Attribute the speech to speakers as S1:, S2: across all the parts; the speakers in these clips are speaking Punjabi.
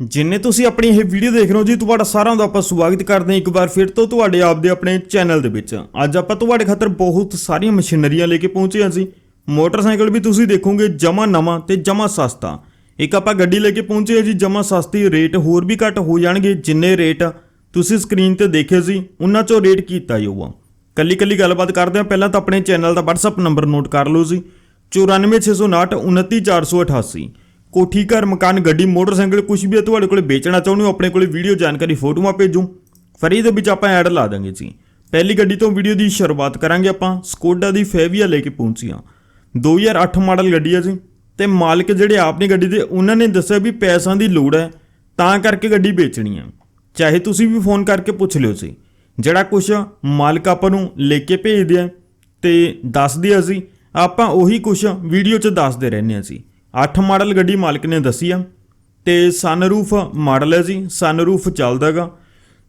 S1: ਜਿੰਨੇ ਤੁਸੀਂ ਆਪਣੀ ਇਹ ਵੀਡੀਓ ਦੇਖ ਰਹੇ ਹੋ ਜੀ, ਤੁਹਾਡਾ ਸਾਰਿਆਂ ਦਾ ਆਪਾਂ ਸਵਾਗਤ ਕਰਦੇ ਹਾਂ ਇੱਕ ਵਾਰ ਫਿਰ ਤੋਂ ਤੁਹਾਡੇ ਆਪ ਦੇ ਆਪਣੇ ਚੈਨਲ ਦੇ ਵਿੱਚ। ਅੱਜ ਆਪਾਂ ਤੁਹਾਡੇ ਖਾਤਰ ਬਹੁਤ ਸਾਰੀਆਂ ਮਸ਼ੀਨਰੀਆਂ ਲੈ ਕੇ ਪਹੁੰਚੇ ਹਾਂ ਜੀ। ਮੋਟਰਸਾਈਕਲ ਵੀ ਤੁਸੀਂ ਦੇਖੋਗੇ, ਜਮਾ ਨਵਾਂ ਤੇ ਜਮਾ ਸਸਤਾ। ਇੱਕ ਆਪਾਂ ਗੱਡੀ ਲੈ ਕੇ ਪਹੁੰਚੇ ਹਾਂ ਜੀ, ਜਮਾ ਸਸਤੀ ਰੇਟ ਹੋਰ ਵੀ ਘੱਟ ਹੋ ਜਾਣਗੇ, ਜਿੰਨੇ ਰੇਟ ਤੁਸੀਂ ਸਕਰੀਨ ਤੇ ਦੇਖੇ ਸੀ, ਉਹਨਾਂ ਚੋਂ ਰੇਟ ਕੀਤਾ ਜਾਊਗਾ। ਕੱਲੀ ਕੱਲੀ ਗੱਲਬਾਤ ਕਰਦੇ ਹਾਂ, ਪਹਿਲਾਂ ਤਾਂ ਆਪਣੇ ਚੈਨਲ ਦਾ WhatsApp ਨੰਬਰ ਨੋਟ ਕਰ ਲਓ ਜੀ। 94659 29488 ਕੋਠੀ, ਘਰ, ਮਕਾਨ, ਗੱਡੀ, ਮੋਟਰਸਾਈਕਲ ਕੁਝ ਵੀ ਤੁਹਾਡੇ ਕੋਲ ਵੇਚਣਾ ਚਾਹੁੰਦੇ ਹੋ, ਆਪਣੇ ਕੋਲੇ ਵੀਡੀਓ ਜਾਣਕਾਰੀ, ਫੋਟੋਆਂ ਭੇਜੋ। ਫਰੀ ਇਹਦੇ ਵਿੱਚ ਆਪਾਂ ਐਡ ਲਾ ਦਾਂਗੇ ਜੀ। ਪਹਿਲੀ ਗੱਡੀ ਤੋਂ ਵੀਡੀਓ ਦੀ ਸ਼ੁਰੂਆਤ ਕਰਾਂਗੇ ਆਪਾਂ, ਸਕੋਡਾ ਦੀ ਫੇਵੀਆ ਲੈ ਕੇ ਪਹੁੰਚੀਆਂ 2008 ਮਾਡਲ ਗੱਡੀ ਹੈ ਜੀ। ਤੇ ਮਾਲਕ ਜਿਹੜੇ ਆਪ ਨੇ ਗੱਡੀ ਦੇ, ਉਹਨਾਂ ਨੇ ਦੱਸਿਆ ਵੀ ਪੈਸਿਆਂ ਦੀ ਲੋੜ ਹੈ, ਤਾਂ ਕਰਕੇ ਗੱਡੀ ਵੇਚਣੀ ਹੈ ਚਾਹੇ ਤੁਸੀਂ ਵੀ ਫੋਨ ਕਰਕੇ ਪੁੱਛ ਲਿਓ ਸੀ ਜਿਹੜਾ ਕੁਝ ਮਾਲਕ ਆਪਾਂ ਨੂੰ ਲੈ ਕੇ ਭੇਜਦੇ ਆ, ਤੇ ਦੱਸਦੇ ਆ ਸੀ ਆਪਾਂ ਉਹੀ ਕੁਝ ਵੀਡੀਓ 'ਚ ਦੱਸਦੇ ਰਹਿੰਦੇ ਆ ਸੀ 8 ਮਾਡਲ ਗੱਡੀ ਮਾਲਕ ਨੇ ਦੱਸੀ ਆ, ਤੇ ਸਨਰੂਫ ਮਾਡਲ ਹੈ ਜੀ ਸਨਰੂਫ ਚੱਲਦਾਗਾ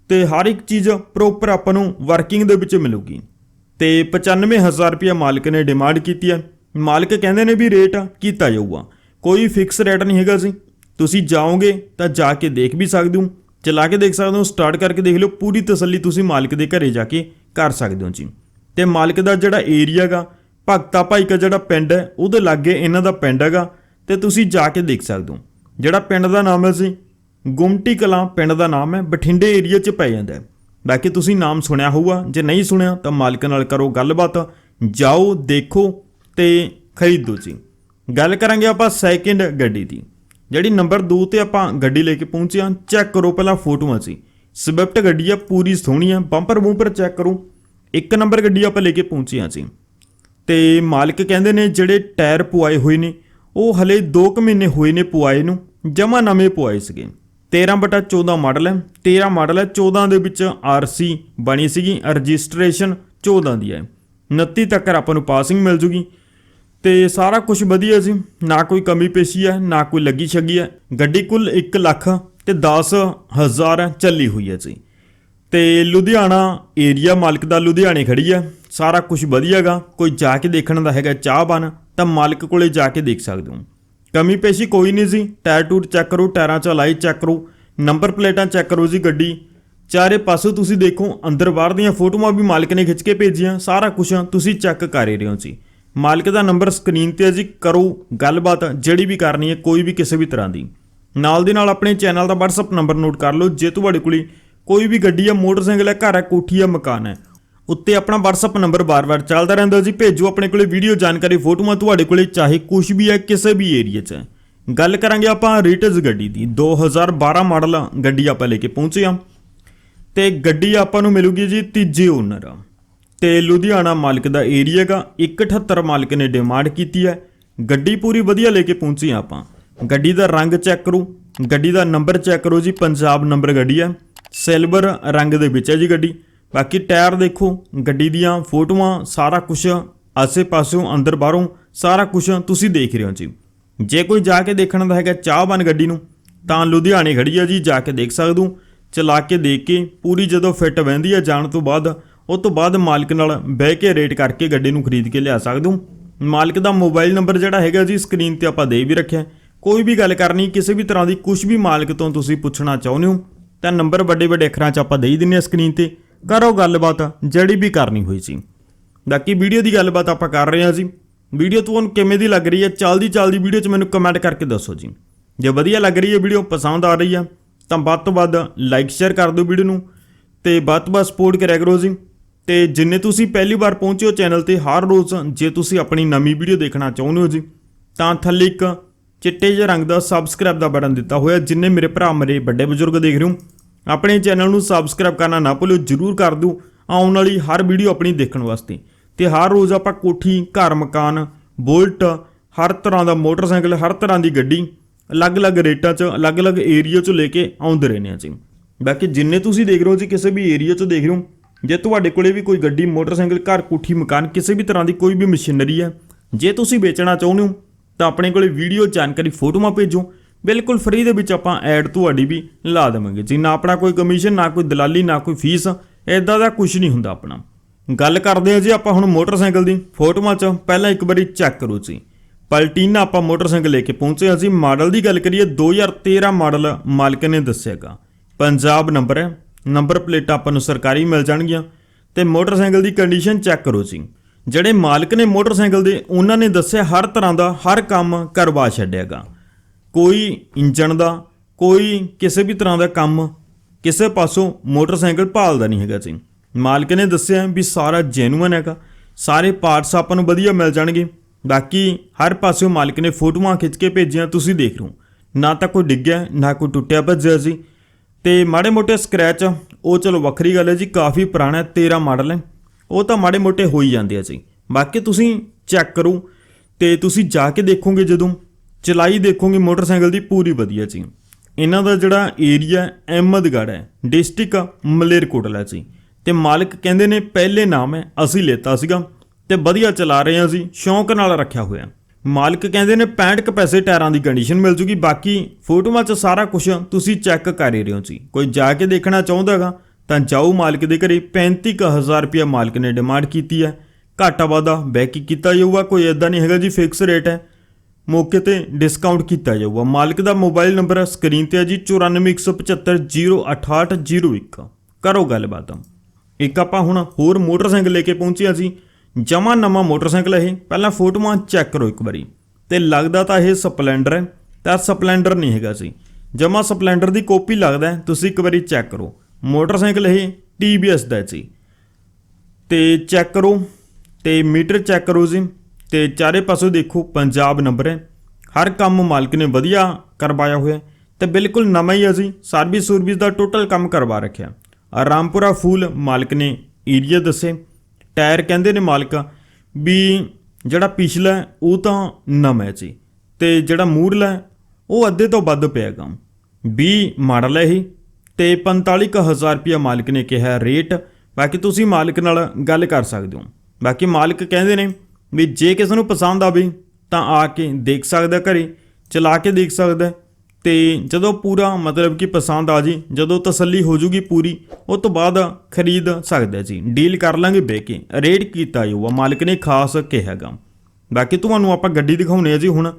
S1: ਤੇ ਹਰ ਇੱਕ ਚੀਜ਼ ਪ੍ਰੋਪਰ ਆਪਾਂ ਨੂੰ ਵਰਕਿੰਗ ਦੇ ਵਿੱਚ ਮਿਲੂਗੀ। ਤੇ 95000 ਰੁਪਏ ਮਾਲਕ ਨੇ ਡਿਮਾਂਡ ਕੀਤੀ ਹੈ ਮਾਲਕ ਕਹਿੰਦੇ ਨੇ ਵੀ ਰੇਟ ਕੀਤਾ ਜਾਊਗਾ। ਕੋਈ ਫਿਕਸ ਰੇਟ ਨਹੀਂ ਹੈਗਾ ਜੀ। ਤੁਸੀਂ ਜਾਓਗੇ ਤਾਂ ਜਾ ਕੇ ਦੇਖ ਵੀ ਸਕਦੇ ਹੋ। ਚਲਾ ਕੇ ਦੇਖ ਸਕਦੇ ਹੋ। ਸਟਾਰਟ ਕਰਕੇ ਦੇਖ ਲਿਓ। ਪੂਰੀ ਤਸੱਲੀ ਤੁਸੀਂ ਮਾਲਕ ਦੇ ਘਰੇ ਜਾ ਕੇ ਕਰ ਸਕਦੇ ਹੋ ਜੀ। ਤੇ ਮਾਲਕ ਦਾ ਜਿਹੜਾ ਏਰੀਆ ਗਾ ਭਗਤਾ ਭਾਈ ਕਾ ਜਿਹੜਾ ਪਿੰਡ ਹੈ, ਉਹਦੇ ਲਾਗੇ ਇਹਨਾਂ ਦਾ ਪਿੰਡ ਹੈਗਾ। ਤੇ ਤੁਸੀਂ ਜਾ ਕੇ ਦੇਖ ਸਕਦੇ ਹੋ। ਜਿਹੜਾ ਪਿੰਡ ਦਾ ਨਾਮ ਹੈ ਜੀ, ਗੁਮਟੀ ਕਲਾਂ ਪਿੰਡ ਦਾ ਨਾਮ ਹੈ, ਬਠਿੰਡੇ ਏਰੀਆ 'ਚ ਪੈ ਜਾਂਦਾ ਹੈ। ਬਾਕੀ ਤੁਸੀਂ ਨਾਮ ਸੁਣਿਆ ਹੋਊਗਾ, ਜੇ ਨਹੀਂ ਸੁਣਿਆ ਤਾਂ ਮਾਲਕ ਨਾਲ ਕਰੋ ਗੱਲਬਾਤ। ਜਾਓ, ਦੇਖੋ ਤੇ ਖਰੀਦੋ ਜੀ। ਗੱਲ ਕਰਾਂਗੇ ਆਪਾਂ ਸੈਕਿੰਡ ਗੱਡੀ ਦੀ। ਜਿਹੜੀ ਨੰਬਰ 2 ਤੇ ਆਪਾਂ ਗੱਡੀ ਲੈ ਕੇ ਪਹੁੰਚੇ ਹਾਂ ਚੈੱਕ ਕਰੋ ਪਹਿਲਾਂ ਫੋਟੋਆਂ ਸੀ ਸਵਿਫਟ ਗੱਡੀ ਆ, ਪੂਰੀ ਸੋਹਣੀ ਆ ਬੰਪਰ ਬੂੰਪਰ ਚੈੱਕ ਕਰੋ। ਇੱਕ ਨੰਬਰ ਗੱਡੀ ਆਪਾਂ ਲੈ ਕੇ ਪਹੁੰਚੇ ਹਾਂ ਜੀ। ਤੇ ਮਾਲਕ ਕਹਿੰਦੇ ਨੇ ਜਿਹੜੇ ਟਾਇਰ ਪੁਆਏ ਹੋਏ ਨੇ ਉਹ ਹਲੇ 2 ਕੁ ਮਹੀਨੇ ਹੋਏ ਨੇ ਪੁਆਏ ਨੂੰ, ਜਮਾ ਨਵੇਂ ਪੁਆਏ ਸੀਗੇ। 13 ਬਟਾ 14 ਮਾਡਲ ਹੈ 13 ਮਾਡਲ ਹੈ 14 ਦੇ ਵਿੱਚ ਆਰਸੀ ਬਣੀ ਸੀਗੀ, ਰਜਿਸਟ੍ਰੇਸ਼ਨ 14 ਦੀ ਹੈ। 29 ਤੱਕ ਆਪਾਂ ਨੂੰ ਪਾਸਿੰਗ ਮਿਲ ਜੂਗੀ। ਤੇ ਸਾਰਾ ਕੁਝ ਵਧੀਆ ਸੀ, ਨਾ ਕੋਈ ਕਮੀ ਪੇਸ਼ੀ ਹੈ, ਨਾ ਕੋਈ ਲੱਗੀ ਛੱਗੀ ਹੈ। ਗੱਡੀ ਕੁੱਲ 1 ਲੱਖ ਤੇ 10000 ਚੱਲੀ ਹੋਈ ਹੈ ਜੀ। ਤੇ ਲੁਧਿਆਣਾ ਏਰੀਆ ਮਾਲਕ ਦਾ ਲੁਧਿਆਣੇ ਖੜੀ ਹੈ ਸਾਰਾ ਕੁਝ ਵਧੀਆਗਾ। ਕੋਈ ਜਾ ਕੇ ਦੇਖਣ ਦਾ ਹੈਗਾ ਚਾਹ ਬਨ ਤਾਂ ਮਾਲਕ ਕੋਲੇ ਜਾ ਕੇ ਦੇਖ ਸਕਦੇ ਹੋ। ਕਮੀ ਪੇਸ਼ੀ ਕੋਈ ਨਹੀਂ ਸੀ। ਟਾਇਰ ਟੂਰ ਚੈੱਕ ਕਰੋ, ਟਾਇਰਾਂ 'ਚ ਲਾਈ ਚੈੱਕ ਕਰੋ, ਨੰਬਰ ਪਲੇਟਾਂ ਚੈੱਕ ਕਰੋ ਜੀ ਗੱਡੀ। ਚਾਰੇ ਪਾਸੋਂ ਤੁਸੀਂ ਦੇਖੋ, ਅੰਦਰ ਬਾਹਰ ਦੀਆਂ ਫੋਟੋਆਂ ਵੀ ਮਾਲਕ ਨੇ ਖਿੱਚ ਕੇ ਭੇਜੀਆਂ। ਸਾਰਾ ਕੁਝ ਤੁਸੀਂ ਚੈੱਕ ਕਰ ਹੀ ਰਹੇ ਹੋ ਜੀ। ਮਾਲਕ ਦਾ ਨੰਬਰ ਸਕਰੀਨ ਤੇ ਹੈ ਜੀ। ਕਰੋ ਗੱਲਬਾਤ, ਜਿਹੜੀ ਵੀ ਕਰਨੀ ਹੈ, ਕੋਈ ਵੀ ਕਿਸੇ ਵੀ ਤਰ੍ਹਾਂ ਦੀ। ਨਾਲ ਦੀ ਨਾਲ ਆਪਣੇ ਚੈਨਲ ਦਾ WhatsApp ਨੰਬਰ ਨੋਟ ਕਰ ਲਓ। ਜੇ ਤੁਹਾਡੇ ਕੋਲੇ ਕੋਈ ਵੀ ਗੱਡੀ ਆ ਮੋਟਰਸਾਈਕਲ ਹੈ ਘਰ ਹੈ ਕੋਠੀ ਹੈ ਮਕਾਨ ਹੈ। ਉੱਤੇ ਆਪਣਾ WhatsApp ਨੰਬਰ ਬਾਰ-ਬਾਰ ਚੱਲਦਾ ਰਹਿੰਦਾ ਜੀ। ਭੇਜੋ ਆਪਣੇ ਕੋਲੇ ਵੀਡੀਓ ਜਾਣਕਾਰੀ ਫੋਟੋਆਂ ਤੁਹਾਡੇ ਕੋਲੇ, ਚਾਹੇ ਕੁਝ ਵੀ ਹੈ, ਕਿਸੇ ਵੀ ਏਰੀਆ 'ਚ ਗੱਲ ਕਰਾਂਗੇ ਆਪਾਂ ਰੀਟਜ਼ ਗੱਡੀ ਦੀ। 2012 ਮਾਡਲ ਗੱਡੀ ਆਪਾਂ ਲੈ ਕੇ ਪਹੁੰਚੇ ਹਾਂ। ਤੇ ਗੱਡੀ ਆਪਾਂ ਨੂੰ ਮਿਲੂਗੀ ਜੀ ਤੀਜੇ ਓਨਰ ਤੇ ਲੁਧਿਆਣਾ ਮਾਲਕ ਦਾ ਏਰੀਆ ਗਾ 178 ਮਾਲਕ ਨੇ ਡਿਮਾਂਡ ਕੀਤੀ ਹੈ। ਗੱਡੀ ਪੂਰੀ ਵਧੀਆ ਲੈ ਕੇ ਪਹੁੰਚੇ ਹਾਂ ਆਪਾਂ। ਗੱਡੀ ਦਾ ਰੰਗ ਚੈੱਕ ਕਰੋ। ਗੱਡੀ ਦਾ ਨੰਬਰ ਚੈੱਕ ਕਰੋ ਜੀ। ਪੰਜਾਬ ਨੰਬਰ ਗੱਡੀ ਹੈ। ਸਿਲਵਰ ਰੰਗ ਦੇ ਵਿੱਚ ਹੈ ਜੀ ਗੱਡੀ। ਬਾਕੀ ਟਾਇਰ ਦੇਖੋ, ਗੱਡੀ ਦੀਆਂ ਫੋਟੋਆਂ, ਸਾਰਾ ਕੁਝ ਆਸੇ-ਪਾਸਿਓਂ, ਅੰਦਰ ਬਾਹਰੋਂ, ਸਾਰਾ ਕੁਝ ਤੁਸੀਂ ਦੇਖ ਰਹੇ ਹੋ ਜੀ। ਜੇ ਕੋਈ ਜਾ ਕੇ ਦੇਖਣ ਦਾ ਹੈਗਾ ਚਾਹਵਾਨ ਗੱਡੀ ਨੂੰ, ਤਾਂ ਲੁਧਿਆਣੇ ਖੜੀ ਆ ਜੀ, ਜਾ ਕੇ ਦੇਖ ਸਕਦੇ ਚਲਾ ਕੇ ਦੇਖ ਕੇ, ਪੂਰੀ ਜਦੋਂ ਫਿੱਟ ਬਹਿੰਦੀ ਆ ਜਾਣ ਤੋਂ ਬਾਅਦ, ਉਹ ਤੋਂ ਬਾਅਦ ਮਾਲਕ ਨਾਲ ਬਹਿ ਕੇ ਰੇਟ ਕਰਕੇ ਗੱਡੀ ਨੂੰ ਖਰੀਦ ਕੇ ਲਿਆ ਸਕਦੇ ਮਾਲਕ ਦਾ ਮੋਬਾਈਲ ਨੰਬਰ ਜਿਹੜਾ ਹੈਗਾ ਜੀ ਸਕਰੀਨ ਤੇ ਆਪਾਂ ਦੇ ਵੀ ਰੱਖਿਆ। ਕੋਈ ਵੀ ਗੱਲ ਕਰਨੀ, ਕਿਸੇ ਵੀ ਤਰ੍ਹਾਂ ਦੀ ਕੁਝ ਵੀ ਮਾਲਕ ਤੋਂ ਤੁਸੀਂ ਪੁੱਛਣਾ ਚਾਹੁੰਦੇ ਹੋ ਤਾਂ ਨੰਬਰ ਵੱਡੇ ਵੱਡੇ ਅੱਖਰਾਂ 'ਚ ਆਪਾਂ ਦੇਈ ਹੀ ਦਿੰਨੇ ਆ ਸਕਰੀਨ ਤੇ। ਕਰੋ ਗੱਲਬਾਤ, ਜਿਹੜੀ ਵੀ ਕਰਨੀ ਹੋਈ ਸੀ। ਬਾਕੀ ਵੀਡੀਓ ਦੀ ਗੱਲਬਾਤ ਆਪਾਂ ਕਰ ਰਹੇ ਹਾਂ ਜੀ। ਵੀਡੀਓ ਤੁਹਾਨੂੰ ਕਿਵੇਂ ਦੀ ਲੱਗ ਰਹੀ ਹੈ, ਚੱਲਦੀ ਚੱਲਦੀ ਵੀਡੀਓ 'ਚ ਮੈਨੂੰ ਕਮੈਂਟ ਕਰਕੇ ਦੱਸੋ ਜੀ। ਜੇ ਵਧੀਆ ਲੱਗ ਰਹੀ ਹੈ ਵੀਡੀਓ, ਪਸੰਦ ਆ ਰਹੀ ਆ, ਤਾਂ ਵੱਧ ਤੋਂ ਵੱਧ ਲਾਈਕ ਸ਼ੇਅਰ ਕਰ ਦਿਓ ਵੀਡੀਓ ਨੂੰ। ਤੇ ਵੱਧ ਤੋਂ ਵੱਧ ਸਪੋਰਟ ਕਰਿਆ ਕਰੋ ਜੀ। ਤੇ ਜਿੰਨੇ ਤੁਸੀਂ ਪਹਿਲੀ ਵਾਰ ਪਹੁੰਚੇ ਹੋ ਚੈਨਲ ਤੇ, ਹਰ ਰੋਜ਼ ਜੇ ਤੁਸੀਂ ਆਪਣੀ ਨਵੀਂ ਵੀਡੀਓ ਦੇਖਣਾ ਚਾਹੁੰਦੇ ਹੋ ਜੀ, ਤਾਂ ਥੱਲੇ ਇੱਕ ਚਿੱਟੇ ਜਿਹੇ ਰੰਗ ਦਾ ਸਬਸਕ੍ਰਾਈਬ ਦਾ ਬਟਨ ਦਿੱਤਾ ਹੋਇਆ, ਜਿੰਨੇ ਮੇਰੇ ਭਰਾ, ਮੇਰੇ ਵੱਡੇ ਬਜ਼ੁਰਗ ਦੇਖ ਰਹੇ ਹੋ। ਆਪਣੇ ਚੈਨਲ ਨੂੰ ਸਬਸਕ੍ਰਾਈਬ ਕਰਨਾ ਨਾ ਭੁੱਲਿਓ, ਜਰੂਰ ਕਰ ਦਿਓ, ਆਉਣ ਵਾਲੀ ਹਰ ਵੀਡੀਓ ਆਪਣੀ ਦੇਖਣ ਵਾਸਤੇ। ਤੇ ਹਰ ਰੋਜ਼ ਆਪਾਂ ਕੋਠੀ, ਘਰ, ਮਕਾਨ, ਬੁਲਟ, ਹਰ ਤਰ੍ਹਾਂ ਦਾ ਮੋਟਰਸਾਈਕਲ, ਹਰ ਤਰ੍ਹਾਂ ਦੀ ਗੱਡੀ, ਅਲੱਗ-ਅਲੱਗ ਰੇਟਾਂ 'ਚ, ਅਲੱਗ-ਅਲੱਗ ਏਰੀਆ 'ਚ ਲੈ ਕੇ ਆਉਂਦੇ ਰਹਿੰਦੇ ਆ ਜੀ। ਬਾਕੀ ਜਿੰਨੇ ਤੁਸੀਂ ਦੇਖ ਰਹੇ ਹੋ ਜੀ, ਕਿਸੇ ਵੀ ਏਰੀਆ 'ਚ ਦੇਖ ਰਹੇ ਹੋ, ਜੇ ਤੁਹਾਡੇ ਕੋਲੇ ਵੀ ਕੋਈ ਗੱਡੀ, ਮੋਟਰਸਾਈਕਲ, ਘਰ, ਕੋਠੀ, ਮਕਾਨ, ਕਿਸੇ ਵੀ ਤਰ੍ਹਾਂ ਦੀ ਕੋਈ ਵੀ ਮਸ਼ੀਨਰੀ ਹੈ, ਜੇ ਤੁਸੀਂ ਵੇਚਣਾ ਚਾਹੁੰਦੇ ਹੋ ਤਾਂ ਆਪਣੇ ਕੋਲੇ ਵੀਡੀਓ ਜਾਣਕਾਰੀ ਫੋਟੋਆਂ ਭੇਜੋ। ਬਿਲਕੁਲ ਫ੍ਰੀ ਦੇ ਵਿੱਚ ਆਪਾਂ ਐਡ ਤੁਹਾਡੀ ਵੀ ਲਾ ਦੇਵਾਂਗੇ। ਜੀ ਨਾ ਆਪਣਾ ਕੋਈ ਕਮਿਸ਼ਨ ਨਾ ਕੋਈ ਦਲਾਲੀ, ਨਾ ਕੋਈ ਫੀਸ ਐਦਾਂ ਦਾ ਕੁਝ ਨਹੀਂ ਹੁੰਦਾ ਆਪਣਾ। ਗੱਲ ਕਰਦੇ ਹਾਂ ਜੀ ਆਪਾਂ ਹੁਣ ਮੋਟਰਸਾਈਕਲ ਦੀ ਫੋਟੋਆਂ 'ਚ। ਪਹਿਲਾਂ ਇੱਕ ਵਾਰੀ ਚੈੱਕ ਕਰੋ ਜੀ। ਪਲਟੀਨਾ ਆਪਾਂ ਮੋਟਰਸਾਈਕਲ ਲੈ ਕੇ ਪਹੁੰਚੇ ਹਾਂ ਜੀ। ਮਾਡਲ ਦੀ ਗੱਲ ਕਰੀਏ 2013 ਮਾਡਲ ਮਾਲਕ ਨੇ ਦੱਸਿਆਗਾ ਪੰਜਾਬ ਨੰਬਰ ਹੈ। ਨੰਬਰ ਪਲੇਟਾਂ ਆਪਾਂ ਨੂੰ ਸਰਕਾਰੀ ਮਿਲ ਜਾਣਗੀਆਂ। ਤੇ ਮੋਟਰਸਾਈਕਲ ਦੀ ਕੰਡੀਸ਼ਨ ਚੈੱਕ ਕਰੋ ਜੀ। ਜਿਹੜੇ ਮਾਲਕ ਨੇ ਮੋਟਰਸਾਈਕਲ ਦੇ ਉਹਨਾਂ ਨੇ ਦੱਸਿਆ ਹਰ ਤਰ੍ਹਾਂ ਦਾ ਹਰ ਕੰਮ ਕਰਵਾ ਛੱਡਿਆਗਾ। ਕੋਈ ਇੰਜਣ ਦਾ ਕੋਈ ਕਿਸੇ ਵੀ ਤਰ੍ਹਾਂ ਦਾ ਕੰਮ ਕਿਸੇ ਪਾਸੋਂ ਮੋਟਰਸਾਈਕਲ ਭਾਲਦਾ ਨਹੀਂ ਹੈਗਾ ਜੀ ਮਾਲਕ ਨੇ ਦੱਸਿਆ ਵੀ ਸਾਰਾ ਜੈਨੂਇਨ ਹੈਗਾ। ਸਾਰੇ ਪਾਰਟਸ ਆਪਾਂ ਨੂੰ ਵਧੀਆ ਮਿਲ ਜਾਣਗੇ। ਬਾਕੀ ਹਰ ਪਾਸਿਓਂ ਮਾਲਕ ਨੇ ਫੋਟੋਆਂ ਖਿੱਚ ਕੇ ਭੇਜੀਆਂ ਤੁਸੀਂ ਦੇਖ ਲਓ। ਨਾ ਤਾਂ ਕੋਈ ਡਿੱਗਿਆ ਨਾ ਕੋਈ ਟੁੱਟਿਆ ਭੱਜਿਆ ਜੀ ਤੇ ਮਾੜੇ ਮੋਟੇ ਸਕ੍ਰੈਚ ਉਹ ਚਲੋ ਵੱਖਰੀ ਗੱਲ ਹੈ ਜੀ ਕਾਫੀ ਪੁਰਾਣਾ ਹੈ, 13 ਮਾਡਲ ਹੈ। ਉਹ ਤਾਂ ਮਾੜੇ ਮੋਟੇ ਹੋ ਹੀ ਜਾਂਦੇ ਆ ਜੀ। ਬਾਕੀ ਤੁਸੀਂ ਚੈੱਕ ਕਰੋ ਤੇ ਤੁਸੀਂ ਜਾ ਕੇ ਦੇਖੋਗੇ ਜਦੋਂ, ਚਲਾਈ ਦੇਖੋਗੇ ਮੋਟਰਸਾਈਕਲ ਦੀ ਪੂਰੀ ਵਧੀਆ ਜੀ। ਇਹਨਾਂ ਦਾ ਜਿਹੜਾ ਏਰੀਆ ਅਹਿਮਦਗੜ੍ਹ ਹੈ, ਡਿਸਟ੍ਰਿਕਟ ਮਲੇਰਕੋਟਲਾ ਜੀ। ਤੇ ਮਾਲਕ ਕਹਿੰਦੇ ਨੇ ਪਹਿਲੇ ਨਾਮ ਹੈ, ਅਸੀਂ ਲੇਤਾ ਸੀਗਾ ਤੇ ਵਧੀਆ ਚਲਾ ਰਹੇ ਹਾਂ ਅਸੀਂ ਸ਼ੌਂਕ ਨਾਲ ਰੱਖਿਆ ਹੋਇਆ। ਮਾਲਕ ਕਹਿੰਦੇ ਨੇ 65 ਕੁ ਪੈਸੇ ਟਾਇਰਾਂ ਦੀ ਕੰਡੀਸ਼ਨ ਮਿਲ ਜੂਗੀ, ਬਾਕੀ ਫੋਟੋਆਂ 'ਚ ਸਾਰਾ ਕੁਝ ਤੁਸੀਂ ਚੈੱਕ ਕਰ ਰਹੇ ਹੋ ਜੀ। ਕੋਈ ਜਾ ਕੇ ਦੇਖਣਾ ਚਾਹੁੰਦਾ ਹੈਗਾ ਤਾਂ ਜਾਓ ਮਾਲਕ ਦੇ ਘਰੇ 35000 ਰੁਪਇਆ ਮਾਲਕ ਨੇ ਡਿਮਾਂਡ ਕੀਤੀ ਹੈ। ਘਾਟਾ ਵਾਦਾ ਬੈਕ ਕੀਤਾ ਜਾਊਗਾ, ਕੋਈ ਇਦਾਂ ਨਹੀਂ ਹੈਗਾ ਜੀ ਫਿਕਸ ਰੇਟ ਹੈ। ਮੌਕੇ ਤੇ ਡਿਸਕਾਊਂਟ ਕੀਤਾ ਜਾਊਗਾ। ਮਾਲਕ ਦਾ ਮੋਬਾਈਲ ਨੰਬਰ ਸਕਰੀਨ ਤੇ ਹੈ ਜੀ 9417508801 ਕਰੋ ਗੱਲਬਾਤ। ਇੱਕ ਆਪਾਂ ਹੁਣ ਹੋਰ ਮੋਟਰਸਾਈਕਲ ਲੈ ਕੇ ਪਹੁੰਚਿਆ ਸੀ ਜੀ। ਜਮਾ ਨਵਾਂ ਮੋਟਰਸਾਈਕਲ ਇਹ। ਪਹਿਲਾਂ ਫੋਟੋਆਂ ਚੈੱਕ ਕਰੋ ਇੱਕ ਵਾਰੀ। ਤੇ ਲੱਗਦਾ ਤਾਂ ਇਹ ਸਪਲੈਂਡਰ ਹੈ। ਤਾਂ ਸਪਲੈਂਡਰ ਨਹੀਂ ਹੈਗਾ ਸੀ। ਜਮਾ ਸਪਲੈਂਡਰ ਦੀ ਕਾਪੀ ਲੱਗਦਾ ਤੁਸੀਂ ਇੱਕ ਵਾਰੀ ਚੈੱਕ ਕਰੋ। ਮੋਟਰਸਾਈਕਲ ਇਹ TVS ਦਾ ਹੈ ਜੀ ਤੇ ਚੈੱਕ ਕਰੋ, ਤੇ ਮੀਟਰ ਚੈੱਕ ਕਰੋ ਜੀ, ਤੇ ਚਾਰੇ ਪਾਸੋਂ ਦੇਖੋ, ਪੰਜਾਬ ਨੰਬਰ ਹੈ। ਹਰ ਕੰਮ ਮਾਲਕ ਨੇ ਵਧੀਆ ਕਰਵਾਇਆ ਹੋਇਆ ਹੈ। ਤੇ ਬਿਲਕੁਲ ਨਵਾਂ ਹੀ ਹੈ ਜੀ ਸਰਵਿਸ ਸਰਵਿਸ ਦਾ ਟੋਟਲ ਕੰਮ ਕਰਵਾ ਰੱਖਿਆ। ਰਾਮਪੁਰਾ ਫੂਲ ਮਾਲਕ ਨੇ ਏਰੀਆ ਦੱਸੇ। ਟਾਇਰ ਕਹਿੰਦੇ ਨੇ ਮਾਲਕ ਵੀ ਜਿਹੜਾ ਪਿਛਲਾ ਉਹ ਤਾਂ ਨਵਾਂ ਹੈ ਜੀ। ਤੇ ਜਿਹੜਾ ਮੂਰਲਾ ਉਹ ਅੱਧੇ ਤੋਂ ਵੱਧ ਪਿਆਗਾ 20 ਮਾਡਲ ਹੈ ਇਹ। ਤੇ 45000 ਰੁਪਇਆ ਮਾਲਕ ਨੇ ਕਿਹਾ ਰੇਟ। ਬਾਕੀ ਤੁਸੀਂ ਮਾਲਕ ਨਾਲ ਗੱਲ ਕਰ ਸਕਦੇ ਹੋ। ਬਾਕੀ ਮਾਲਕ ਕਹਿੰਦੇ ਨੇ ਵੀ ਜੇ ਕਿਸੇ ਨੂੰ ਪਸੰਦ ਆਵੇ ਤਾਂ ਆ ਕੇ ਦੇਖ ਸਕਦਾ ਘਰੇ, ਚਲਾ ਕੇ ਦੇਖ ਸਕਦਾ ਹੈ। ਤੇ ਜਦੋਂ ਪੂਰਾ ਮਤਲਬ ਕਿ ਪਸੰਦ ਆ ਜੀ, ਜਦੋਂ ਤਸੱਲੀ ਹੋ ਜੂਗੀ ਪੂਰੀ, ਉਹ ਤੋਂ ਬਾਅਦ ਖਰੀਦ ਸਕਦਾ ਜੀ। ਡੀਲ ਕਰ ਲਾਂਗੇ ਬਹਿ ਕੇ। ਰੇਟ ਕੀਤਾ ਜਾਊਗਾ ਮਾਲਕ ਨੇ ਖਾਸ ਕਿਹਾਗਾ ਬਾਕੀ ਤੁਹਾਨੂੰ ਆਪਾਂ ਗੱਡੀ ਦਿਖਾਉਣੇ ਆ ਜੀ ਹੁਣ।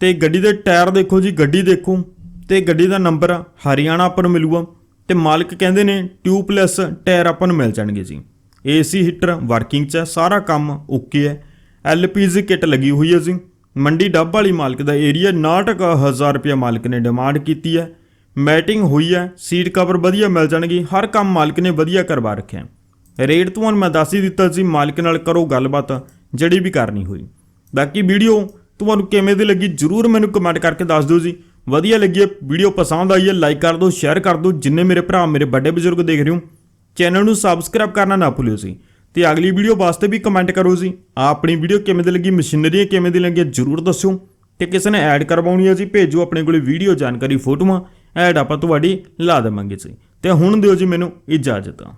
S1: ਤੇ ਗੱਡੀ ਦੇ ਟਾਇਰ ਦੇਖੋ ਜੀ, ਗੱਡੀ ਦੇਖੋ। ਤੇ ਗੱਡੀ ਦਾ ਨੰਬਰ ਹਰਿਆਣਾ ਆਪਾਂ ਨੂੰ ਮਿਲੂਗਾ ਤੇ ਮਾਲਕ ਕਹਿੰਦੇ ਨੇ ਟਿਊਬਲੈਸ ਟਾਇਰ ਆਪਾਂ ਨੂੰ ਮਿਲ ਜਾਣਗੇ ਜੀ। ਏਸੀ ਹੀਟਰ ਵਰਕਿੰਗ 'ਚ ਹੈ, ਸਾਰਾ ਕੰਮ ਓਕੇ ਹੈ। ਐਲਪੀਜੀ ਕਿੱਟ ਲੱਗੀ ਹੋਈ ਹੈ ਜੀ। ਮੰਡੀ ਡੱਬ ਵਾਲੀ ਮਾਲਕ ਦਾ ਏਰੀਆ 99000 ਰੁਪਏ ਮਾਲਕ ਨੇ ਡਿਮਾਂਡ ਕੀਤੀ ਹੈ। ਮੈਟਿੰਗ ਹੋਈ ਹੈ ਸੀਟ ਕਵਰ ਵਧੀਆ ਮਿਲ ਜਾਣਗੇ, ਹਰ ਕੰਮ ਮਾਲਕ ਨੇ ਵਧੀਆ ਕਰਵਾ ਰੱਖਿਆ ਰੇਟ ਤੁਹਾਨੂੰ ਮੈਂ ਦੱਸ ਹੀ ਦਿੱਤਾ ਸੀ ਮਾਲਕ ਨਾਲ ਕਰੋ ਗੱਲਬਾਤ, ਜਿਹੜੀ ਵੀ ਕਰਨੀ ਹੋਈ। ਬਾਕੀ ਵੀਡੀਓ ਤੁਹਾਨੂੰ ਕਿਵੇਂ ਦੀ ਲੱਗੀ ਜਰੂਰ ਮੈਨੂੰ ਕਮੈਂਟ ਕਰਕੇ ਦੱਸ ਦਿਓ ਜੀ। ਵਧੀਆ ਲੱਗੀ ਹੈ, ਵੀਡੀਓ ਪਸੰਦ ਆਈ ਹੈ ਲਾਈਕ ਕਰ ਦਿਓ ਸ਼ੇਅਰ ਕਰ ਦਿਓ, ਜਿੰਨੇ ਮੇਰੇ ਭਰਾ, ਮੇਰੇ ਵੱਡੇ ਬਜ਼ੁਰਗ ਦੇਖ ਰਹੇ ਹੋ ਚੈਨਲ ਨੂੰ ਸਬਸਕ੍ਰਾਈਬ ਕਰਨਾ ਨਾ ਭੁੱਲਿਓ ਸੀ ਤੇ ਅਗਲੀ ਵੀਡੀਓ ਵਾਸਤੇ ਵੀ ਕਮੈਂਟ ਕਰੋ ਜੀ। ਆ ਆਪਣੀ ਵੀਡੀਓ ਕਿਵੇਂ ਦੀ ਲੱਗੀ, ਮਸ਼ੀਨਰੀਆਂ ਕਿਵੇਂ ਦੀ ਲੱਗੀ ਜਰੂਰ ਦੱਸਿਓ। ਤੇ ਕਿਸੇ ਨੇ ਐਡ ਕਰਵਾਉਣੀ ਹੈ ਜੀ, ਭੇਜੋ ਆਪਣੇ ਕੋਲੇ ਵੀਡੀਓ ਜਾਣਕਾਰੀ, ਫੋਟੋਆਂ ਐਡ ਆਪਾਂ ਤੁਹਾਡੀ ਲਾ ਦੇਵਾਂਗੇ ਜੀ। ਤੇ ਹੁਣ ਦਿਓ ਜੀ ਮੈਨੂੰ ਇਜਾਜ਼ਤ।